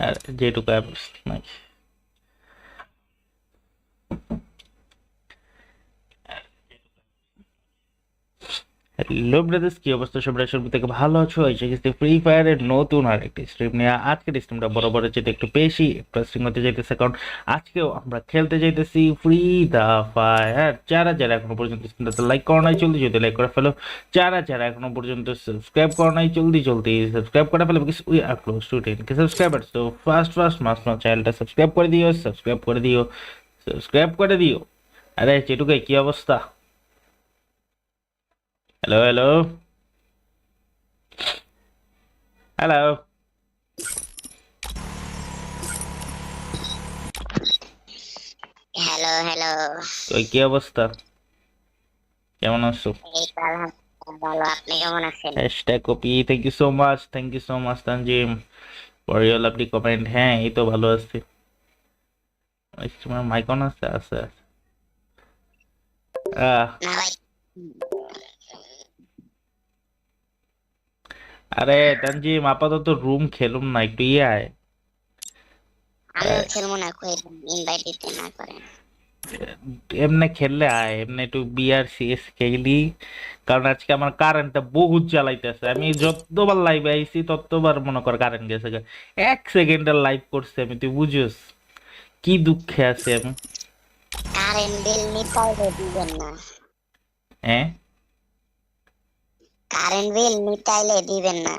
আর যেটুকু অ্যাপস নাই hello brothers কি অবস্থা? সবাই সব থেকে ভালো আছো। ফ্রি ফায়ারের নতুন আর একটি স্ট্রিম নিয়ে আজকের স্ট্রিমটা যেতে একটু বেশি ইন্টারেস্টিং হতে যাইতেছে। কারণ আজকেও আমরা খেলতে যাইতেছি ফ্রি দা ফায়ার যারা যারা এখনও পর্যন্ত স্ক্রিনটাতে লাইক করো নাই লাইক করে ফেলো। যারা যারা এখনও পর্যন্ত সাবস্ক্রাইব করো নাই সাবস্ক্রাইব করে ফেলো because we are close to ten K subscriber first first must must চ্যানেলটা সাবস্ক্রাইব করে দিও সাবস্ক্রাইব করে দিও সাবস্ক্রাইব করে দিও। আরে চেটুকে কি অবস্থা? Hello hello hello hello hello ওই কি অবস্থা? কেমন আছো? ভালো। আপনি কেমন আছেন? Hashtag copy thank you so much thank you so much Tanjim. For your lovely comment হ্যাঁ এই তো ভালো আছি। তোমার মাইক অন আছে আছে আছে। আহ, না ভাই আরে তানজিম আপাতত রুম খেলুম না একটু ইয়ে আয়। আমিও খেলব না কই ইনভাইট দিতে না করেন এমনি খেললে আয় এমনি একটু বিআর সিএস খেলি। কারণ আজকে আমার কারেন্টটা বহুত জ্বালাইতেছে। আমি যতবার লাইভ আইছি ততবার মনে কর কারেন্ট গেছে। এক সেকেন্ডের লাইভ করছে আমি তুই বুঝিস কি দুঃখে আছে আমি। কারেন্ট বিল দিবেন না। হ্যাঁ? কারেন্ট বিল নিতাইলে দিবেন না।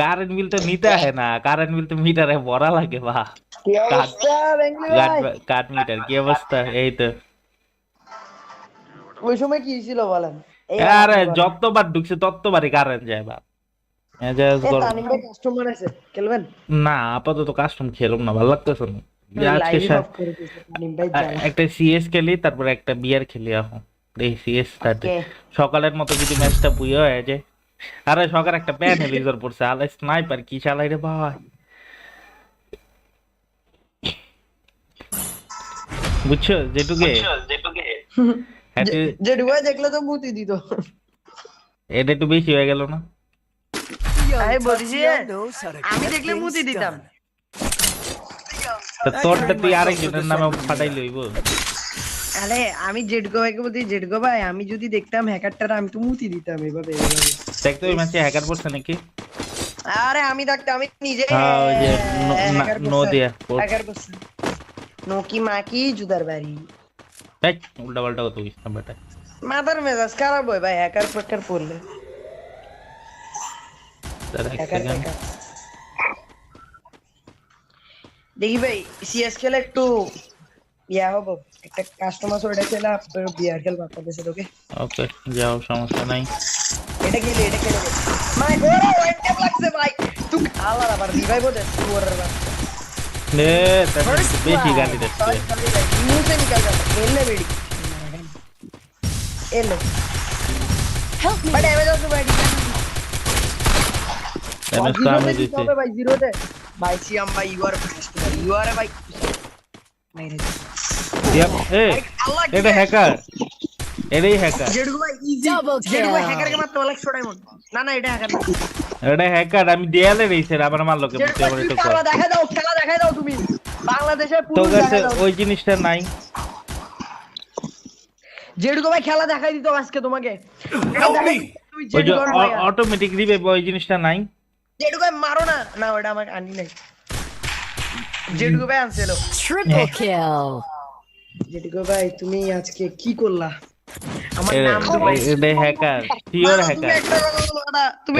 কারেন্ট বিল তো নিতে হয় না কারেন্ট বিল তো মিটারে ভরা লাগে বা। কি অবস্থা বেঙ্গলি ভাই? কাঠ মিটার কি অবস্থা? এই তো। ওই সময় কি ছিল বলেন? আরে যতবার ঢুকছে ততবারই কারেন্ট যায় বা। না আপাতত কাস্টম খেলুম না ভালো লাগতেছে না। আজকে। একটা সিএস খেলি তারপর একটা বিয়ার খেলি এখন সকালের মতো যদি ম্যাচটা বুঝে হয়ে যায়। আরে সকাল একটা প্যান এলিজার পড়ছে। আলাই স্নাইপার কি চালাই রে ভাই? বুঝছ যেটুকে হ্যাঁ, তুই- যে ডুবাই দেখলে তো মুতি দিত। এটা একটু বেশি হয়ে গেল না? আমি দেখলে মুতি দিতাম। তা তোরটা তুই আরেকজনের নামে ফাটাই লইব। আরে আমি জেডগো ভাইকে বলছি জেডগো ভাই আমি যদি দেখতাম হ্যাকারটার আমি তো মুতি দিতাম এভাবে এভাবে। দেখতো ওই ম্যাচে হ্যাকার পড়ছে নাকি? আরে আমি থাকতে আমি নিজে হ্যাঁ ওই যে ন- না- নো দিয়া হ্যাকার করছি নোকি মাকি জুদার বাড়ি। উল্টা পাল্টা কত বুঝ না বেটা মাথার মেজাজ খারাপ হয় ভাই হ্যাকার ফ্যাকার পড়লে। দাঁড়া এক হ্যাকার সেকেন্ড ফ্যাকার। দেখি ভাই সিএস খেলে একটু ইয়া হব একটা কাস্টমার সরে ডাকেলা আপনার বিয়ার খেল বাপ করতেছে তোকে ওকে ভাই সিয়াম ভাই। ইউ আর ইউ আর ভাই এটা ওই জিনিসটা নাই। জেডুকো খেলা দেখাই দিত আজকে তোমাকে। অটোমেটিক দিবে ওই জিনিসটা নাই। জেডুকো মারো না। না ওটা আমাকে আনি নাই। জেডগো ভাই আনছিল ট্রিপল কিল জেডগো ভাই তুমি আজকে কি করলা আমার নাম তো ভাই হ্যাকার পিওর হ্যাকার তুমি